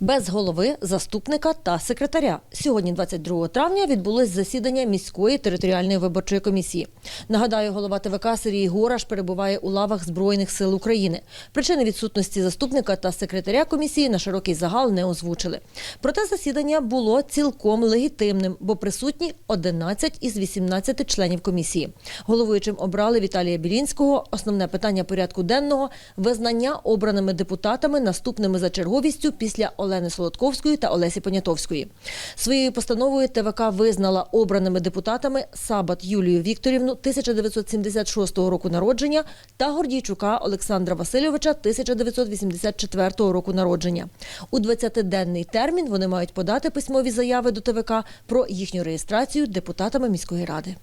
Без голови, заступника та секретаря. Сьогодні, 22 травня, відбулось засідання міської територіальної виборчої комісії. Нагадаю, голова ТВК Сергій Гораш перебуває у лавах Збройних сил України. Причини відсутності заступника та секретаря комісії на широкий загал не озвучили. Проте засідання було цілком легітимним, бо присутні 11 із 18 членів комісії. Головуючим обрали Віталія Білінського. Основне питання порядку денного визнання обраними депутатами наступними за черговістю після Олени Солодковської та Олесі Понятовської. Своєю постановою ТВК визнала обраними депутатами Сабат Юлію Вікторівну 1976 року народження та Гордійчука Олександра Васильовича 1984 року народження. У 20-денний термін вони мають подати письмові заяви до ТВК про їхню реєстрацію депутатами міської ради.